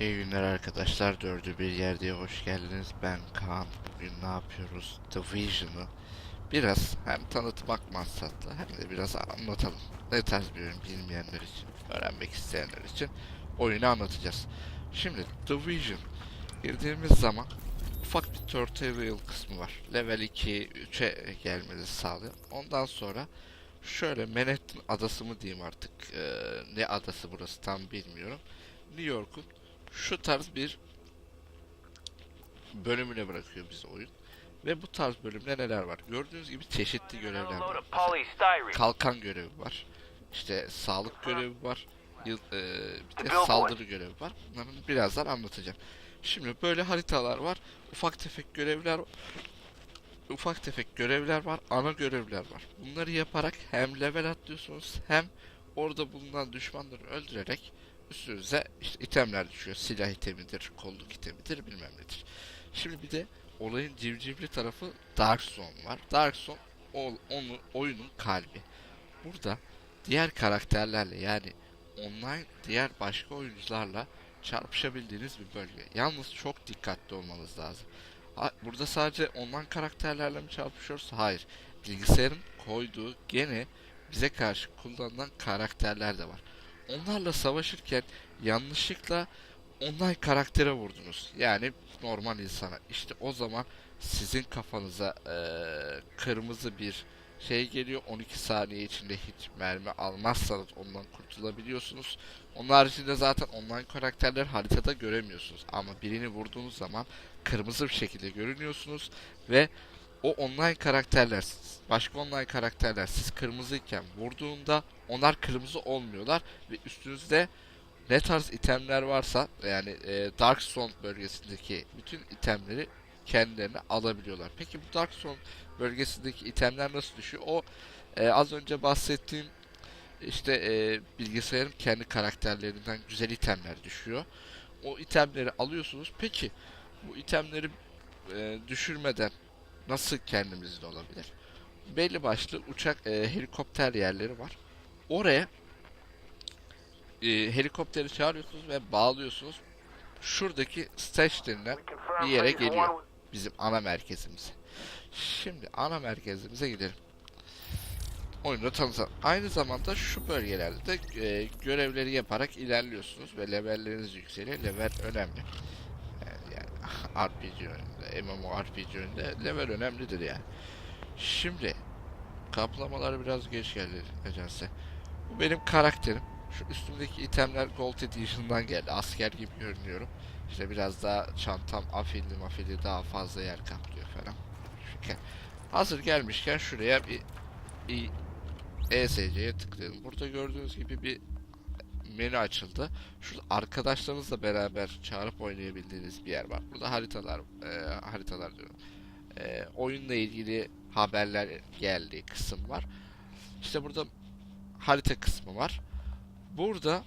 İyi günler arkadaşlar. Dördü bir yerde hoş geldiniz. Ben Kaan. Bugün ne yapıyoruz? Division'ı biraz hem tanıtmak maksatlı hem de biraz anlatalım. Ne tarz bir oyun bilmeyenler için, öğrenmek isteyenler için oyunu anlatacağız. Şimdi Division girdiğimiz zaman ufak bir tutorial kısmı var. Level 2, 3'e gelmenizi sağlıyor. Ondan sonra şöyle Manhattan adası mı diyeyim artık. Ee, ne adası burası tam bilmiyorum. New York'un şu tarz bir bölümüne bırakıyor bizi oyun. Ve bu tarz bölümde neler var? Gördüğünüz gibi çeşitli görevler var. kalkan görevi var. İşte sağlık görevi var. Yıl, e, bir de saldırı görevi var. Bunları birazdan anlatacağım. Şimdi böyle haritalar var. Ufak tefek görevler ufak tefek görevler var. Ana görevler var. Bunları yaparak hem level atlıyorsunuz hem orada bulunan düşmanları öldürerek üstünüze işte itemler düşüyor. Silah itemidir, kolluk itemidir bilmem nedir. Şimdi bir de olayın civcivli tarafı Dark Zone var. Dark Zone o, onu, oyunun kalbi. Burada diğer karakterlerle yani online diğer başka oyuncularla çarpışabildiğiniz bir bölge. Yalnız çok dikkatli olmanız lazım. Ha- Burada sadece online karakterlerle mi çarpışıyoruz? Hayır. Bilgisayarın koyduğu gene bize karşı kullanılan karakterler de var. Onlarla savaşırken yanlışlıkla online karaktere vurdunuz. Yani normal insana. İşte o zaman sizin kafanıza eee, kırmızı bir şey geliyor. 12 saniye içinde hiç mermi almazsanız ondan kurtulabiliyorsunuz. Onun haricinde zaten online karakterleri haritada göremiyorsunuz. Ama birini vurduğunuz zaman kırmızı bir şekilde görünüyorsunuz ve o online karakterler, başka online karakterler siz kırmızıyken vurduğunda onlar kırmızı olmuyorlar ve üstünüzde ne tarz itemler varsa yani e, Dark Zone bölgesindeki bütün itemleri kendilerine alabiliyorlar. Peki bu Dark Zone bölgesindeki itemler nasıl düşüyor? O e, az önce bahsettiğim işte e, bilgisayarın kendi karakterlerinden güzel itemler düşüyor. O itemleri alıyorsunuz. Peki bu itemleri e, düşürmeden nasıl kendimizde olabilir? Belli başlı uçak, e, helikopter yerleri var. Oraya e, helikopteri çağırıyorsunuz ve bağlıyorsunuz. Şuradaki stage bir yere geliyor. Bizim ana merkezimize. Şimdi ana merkezimize gidelim. Oyunu tanıtalım. Aynı zamanda şu bölgelerde de e, görevleri yaparak ilerliyorsunuz ve levelleriniz yükseliyor. Level önemli. RPG oyununda, MMORPG oyununda level önemlidir yani. Şimdi kaplamaları biraz geç geldi nedense. Bu benim karakterim. Şu üstümdeki itemler Gold Edition'dan geldi. Asker gibi görünüyorum. İşte biraz daha çantam afilli mafilli daha fazla yer kaplıyor falan. Çünkü hazır gelmişken şuraya bir, bir ESC'ye tıklayalım. Burada gördüğünüz gibi bir menü açıldı. Şurada arkadaşlarınızla beraber çağırıp oynayabildiğiniz bir yer var. Burada haritalar, e, haritalar diyorum. E, oyunla ilgili haberler geldiği kısım var. İşte burada harita kısmı var. Burada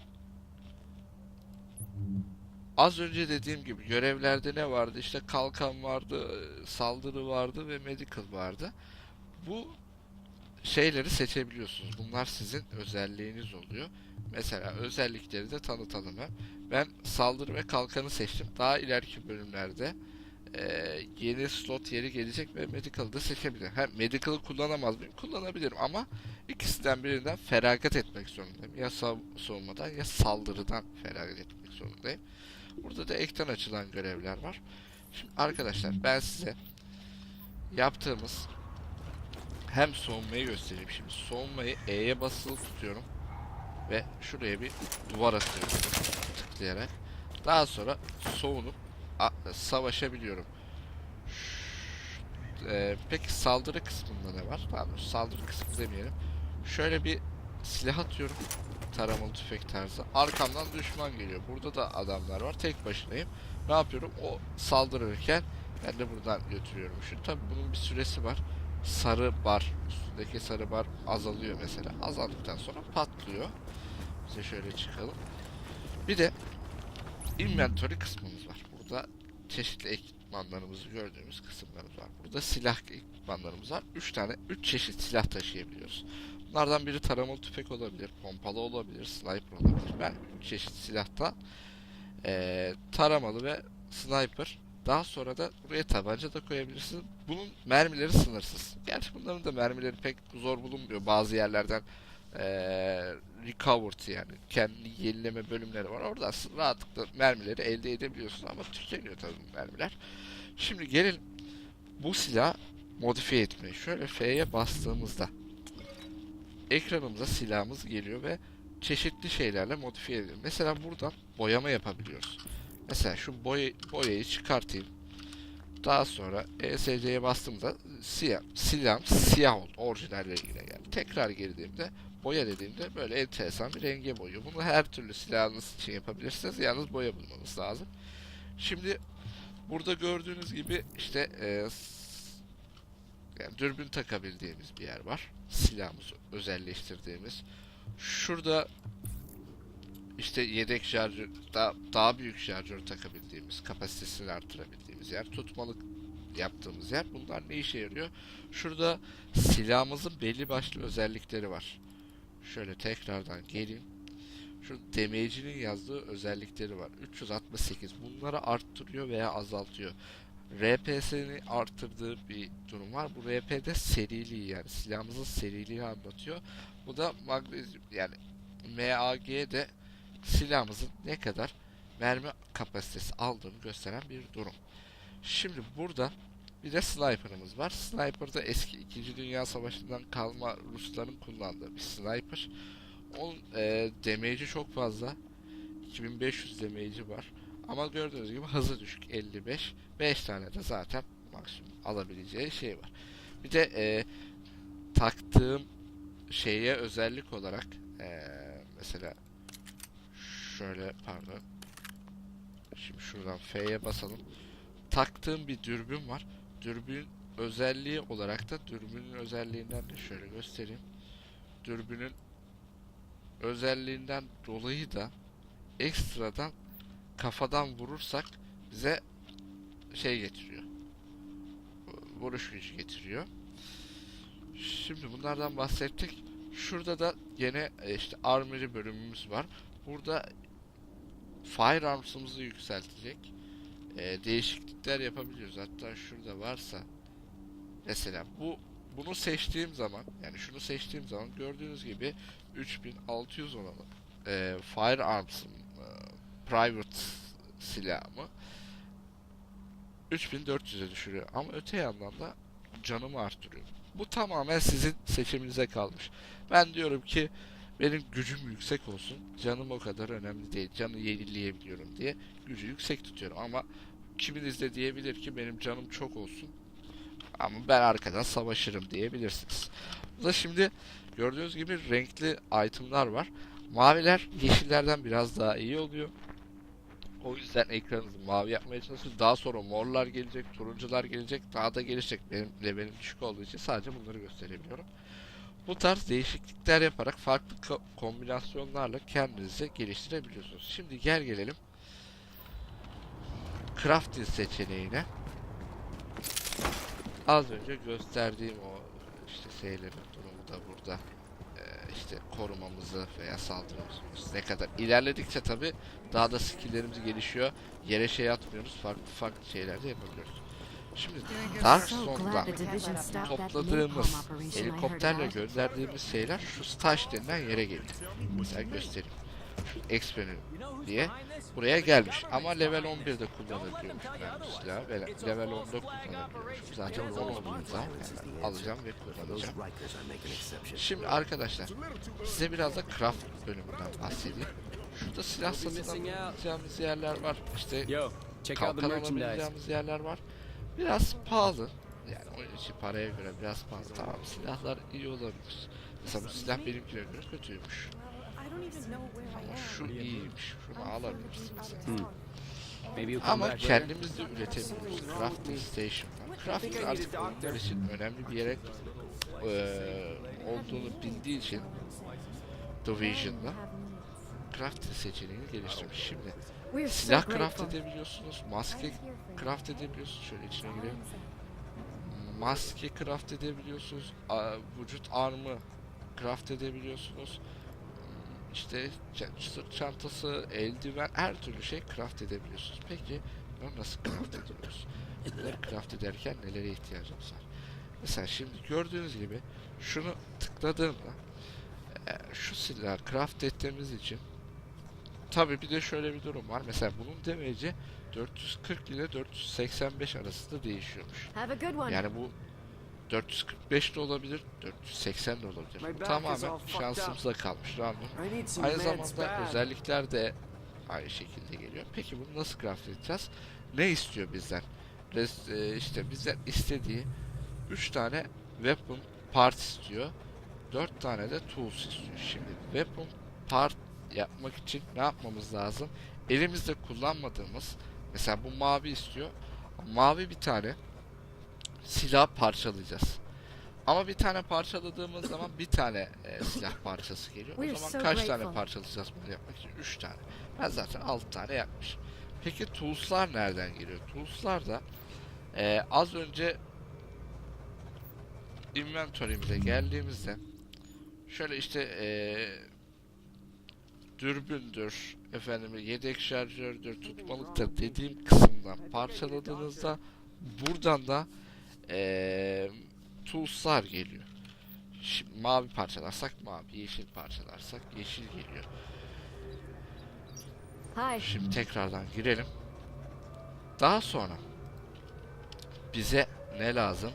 az önce dediğim gibi görevlerde ne vardı? İşte kalkan vardı, saldırı vardı ve medical vardı. Bu şeyleri seçebiliyorsunuz. Bunlar sizin özelliğiniz oluyor. Mesela özellikleri de tanıtalım hem. Ben saldırı ve kalkanı seçtim. Daha ileriki bölümlerde eee, yeni slot yeri gelecek ve medical'ı da seçebilirim. Hem medical'ı kullanamaz mıyım? Kullanabilirim ama ikisinden birinden feragat etmek zorundayım. Ya sav- savunmadan ya saldırıdan feragat etmek zorundayım. Burada da ekten açılan görevler var. Şimdi arkadaşlar ben size yaptığımız hem soğunmayı göstereyim şimdi. Soğunmayı E'ye basılı tutuyorum ve şuraya bir duvar atıyorum tıklayarak. Daha sonra soğunup savaşabiliyorum. Ş- e, peki saldırı kısmında ne var? Pardon saldırı kısmı demeyelim. Şöyle bir silah atıyorum. Taramalı tüfek tarzı. Arkamdan düşman geliyor. Burada da adamlar var. Tek başınayım. Ne yapıyorum? O saldırırken ben de buradan götürüyorum. Şu tabi bunun bir süresi var sarı bar üstündeki sarı bar azalıyor mesela. Azaldıktan sonra patlıyor. Bize şöyle çıkalım. Bir de inventory kısmımız var. Burada çeşitli ekipmanlarımızı gördüğümüz kısımlarımız var. Burada silah ekipmanlarımız var. 3 tane 3 çeşit silah taşıyabiliyoruz. Bunlardan biri taramalı tüfek olabilir, pompalı olabilir, sniper olabilir. Ben 3 çeşit silahta Ee, taramalı ve sniper. Daha sonra da buraya tabanca da koyabilirsin. Bunun mermileri sınırsız. Gerçi bunların da mermileri pek zor bulunmuyor. Bazı yerlerden ee, recovered yani kendi yenileme bölümleri var. Oradan s- rahatlıkla mermileri elde edebiliyorsun ama tükeniyor tabii mermiler. Şimdi gelelim bu silah modifiye etmeye. Şöyle F'ye bastığımızda ekranımıza silahımız geliyor ve çeşitli şeylerle modifiye ediyor. Mesela buradan boyama yapabiliyoruz. Mesela şu boya, boyayı çıkartayım. Daha sonra ESC'ye bastığımda siyah, silahım siyah oldu. Orijinal rengine geldi. Tekrar girdiğimde boya dediğimde böyle enteresan bir renge boyuyor. Bunu her türlü silahınız için yapabilirsiniz. Yalnız boya bulmanız lazım. Şimdi burada gördüğünüz gibi işte e, yani dürbün takabildiğimiz bir yer var. Silahımızı özelleştirdiğimiz. Şurada işte yedek şarjör, daha, daha büyük şarjör takabildiğimiz, kapasitesini artırabildiğimiz yer, tutmalık yaptığımız yer. Bunlar ne işe yarıyor? Şurada silahımızın belli başlı özellikleri var. Şöyle tekrardan geleyim. Şu damage'inin yazdığı özellikleri var. 368. Bunları arttırıyor veya azaltıyor. RPS'ni arttırdığı bir durum var. Bu RP'de seriliği yani silahımızın seriliğini anlatıyor. Bu da magnezyum yani MAG'de silahımızın ne kadar mermi kapasitesi aldığını gösteren bir durum. Şimdi burada bir de sniper'ımız var. Sniper da eski 2. Dünya Savaşı'ndan kalma Rusların kullandığı bir sniper. Onun e, damage'i çok fazla. 2500 damage'i var. Ama gördüğünüz gibi hızı düşük 55. 5 tane de zaten maksimum alabileceği şey var. Bir de e, taktığım şeye özellik olarak e, mesela şöyle pardon. Şimdi şuradan F'ye basalım. Taktığım bir dürbün var. Dürbün özelliği olarak da dürbünün özelliğinden de şöyle göstereyim. Dürbünün özelliğinden dolayı da ekstradan kafadan vurursak bize şey getiriyor. Vuruş gücü getiriyor. Şimdi bunlardan bahsettik. Şurada da yine e, işte armory bölümümüz var. Burada firearms'ımızı yükseltecek e, değişiklikler yapabiliyoruz. Hatta şurada varsa mesela bu bunu seçtiğim zaman yani şunu seçtiğim zaman gördüğünüz gibi 3600 olan e, firearms'ım e, private silahımı 3400'e düşürüyor. Ama öte yandan da canımı arttırıyor. Bu tamamen sizin seçiminize kalmış. Ben diyorum ki benim gücüm yüksek olsun. Canım o kadar önemli değil. Canı yenileyebiliyorum diye gücü yüksek tutuyorum. Ama kiminiz de diyebilir ki benim canım çok olsun. Ama ben arkadan savaşırım diyebilirsiniz. Bu da şimdi gördüğünüz gibi renkli itemlar var. Maviler yeşillerden biraz daha iyi oluyor. O yüzden ekranınızı mavi yapmaya çalışın. Daha sonra morlar gelecek, turuncular gelecek. Daha da gelecek. Benim levelim düşük olduğu için sadece bunları gösterebiliyorum. Bu tarz değişiklikler yaparak farklı ko- kombinasyonlarla kendinizi geliştirebiliyorsunuz. Şimdi gel gelelim crafting seçeneğine. Az önce gösterdiğim o işte şeylerin durumu da burada. Ee, işte korumamızı veya saldırımızı ne kadar ilerledikçe tabi daha da skilllerimiz gelişiyor. Yere şey atmıyoruz. Farklı farklı şeyler de yapabiliyoruz. Şimdi Dark topladığımız helikopterle gönderdiğimiz şeyler şu stash denilen yere geliyor. Mesela göstereyim. Şu X-Men'in diye buraya gelmiş. Ama level 11'de kullanabiliyormuş ben bu silahı. Ve level 10'da kullanabiliyormuşum. Zaten 10 olduğum zaman yani alacağım ve kullanacağım. Şimdi arkadaşlar size biraz da craft bölümünden bahsedeyim. Şurada silah satın alabileceğimiz yerler var. İşte kalkan alabileceğimiz yerler var. Biraz pahalı. Yani oyun için paraya göre biraz pahalı. Tamam silahlar iyi olabilir. Mesela bu silah benimkine göre kötüymüş. Ama şu iyiymiş. Şunu alabilirsin mesela. Come Ama kendimiz de üretebiliyoruz. Crafting Station var. Crafting artık oyunlar için önemli bir yere eee, olduğunu bildiği için Division'da crafting seçeneğini geliştirmiş. Şimdi silah craft edebiliyorsunuz, maske craft edebiliyorsunuz. Şöyle içine girelim. Maske craft edebiliyorsunuz, vücut armı craft edebiliyorsunuz. Hmm, işte sırt çantası, eldiven her türlü şey craft edebiliyorsunuz. Peki bunu nasıl craft ediyoruz? Bunları craft ederken nelere ihtiyacımız var? Mesela şimdi gördüğünüz gibi şunu tıkladığımda e, şu silahı craft ettiğimiz için tabi bir de şöyle bir durum var. Mesela bunun demeci 440 ile 485 arasında değişiyormuş. Yani bu 445 de olabilir, 480 de olabilir. Bu tamamen şansımıza kalmış. Random. Aynı zamanda özellikler de aynı şekilde geliyor. Peki bunu nasıl craft edeceğiz? Ne istiyor bizden? Res, e, işte bizden istediği 3 tane weapon part istiyor. 4 tane de tools istiyor. Şimdi weapon part yapmak için ne yapmamız lazım? Elimizde kullanmadığımız mesela bu mavi istiyor. Mavi bir tane silah parçalayacağız. Ama bir tane parçaladığımız zaman bir tane e, silah parçası geliyor. O zaman kaç tane parçalayacağız bunu yapmak için? 3 tane. Ben zaten 6 tane yapmışım. Peki tools'lar nereden geliyor? Tools'lar da e, az önce inventory'imize geldiğimizde şöyle işte e, dürbündür, efendim yedek şarjördür, tutmalıktır dediğim kısımdan parçaladığınızda buradan da eee tools'lar geliyor. Şimdi mavi parçalarsak mavi, yeşil parçalarsak yeşil geliyor. Hi. Şimdi tekrardan girelim. Daha sonra bize ne lazım?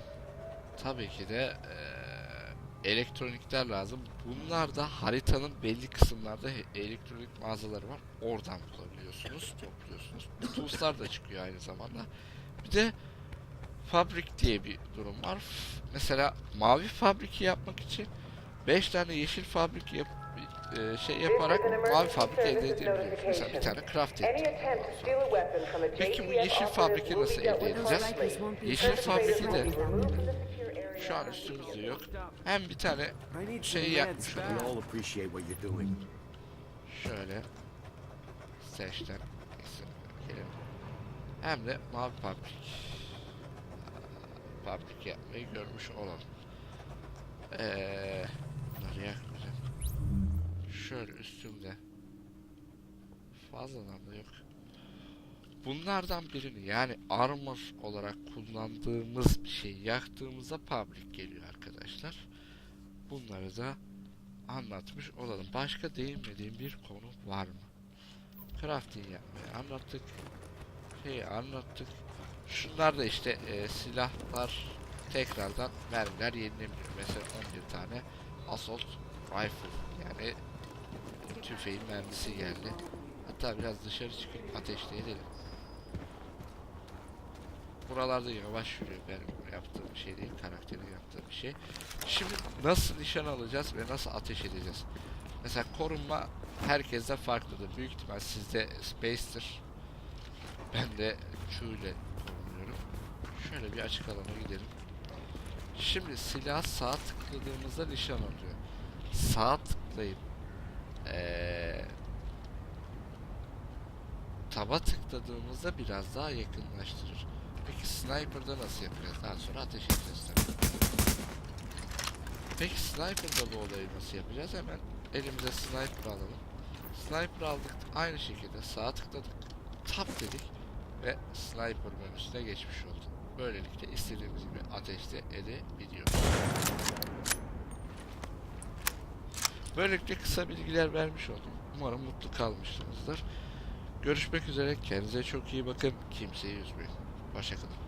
Tabii ki de eee, elektronikler lazım. Bunlar da haritanın belli kısımlarda elektronik mağazaları var. Oradan bulabiliyorsunuz, topluyorsunuz. Tools'lar da çıkıyor aynı zamanda. Bir de fabrik diye bir durum var. Mesela mavi fabriki yapmak için 5 tane yeşil fabrik yap e, şey yaparak mavi fabrik elde edebiliyoruz. Mesela bir tane craft ettik. Peki bu JTF yeşil fabriki nasıl elde edeceğiz? Yeşil fabriki de şu an üstümüzde yok. Hem bir tane I need şey some yapmış meds olalım. Şöyle seçten. Hem de mavi fabrik fabrik yapmayı görmüş olalım. Eee bunları yakmayacağım. Şöyle üstümde fazladan da yok. Bunlardan birini yani armor olarak kullandığımız bir şey yaktığımızda public geliyor arkadaşlar. Bunları da anlatmış olalım. Başka değinmediğim bir konu var mı? Crafting yapmayı anlattık. Şeyi anlattık. Şunlar da işte e, silahlar tekrardan mermiler yenileniyor. Mesela 11 tane assault rifle yani tüfeğin mermisi geldi. Hatta biraz dışarı çıkıp ateşleyelim. Buralarda yavaş yürüyor benim yaptığım bir şey değil, karakterin yaptığı bir şey. Şimdi nasıl nişan alacağız ve nasıl ateş edeceğiz? Mesela korunma herkeste farklıdır. Büyük ihtimal sizde Space'tir. Ben de Q ile korunuyorum. Şöyle bir açık alana gidelim. Şimdi silah sağ tıkladığımızda nişan alıyor. Sağ tıklayıp eee taba tıkladığımızda biraz daha yakınlaştırır. Peki sniper'da nasıl yapacağız? Daha sonra ateş edeceğiz tabii. Peki sniper'da bu olayı nasıl yapacağız? Hemen elimize sniper alalım. Sniper aldık aynı şekilde sağ tıkladık. Tap dedik ve sniper menüsüne geçmiş olduk. Böylelikle istediğimiz gibi ateşte edebiliyoruz. Böylelikle kısa bilgiler vermiş oldum. Umarım mutlu kalmışsınızdır. Görüşmek üzere. Kendinize çok iyi bakın. Kimseyi üzmeyin. Hoşçakalın.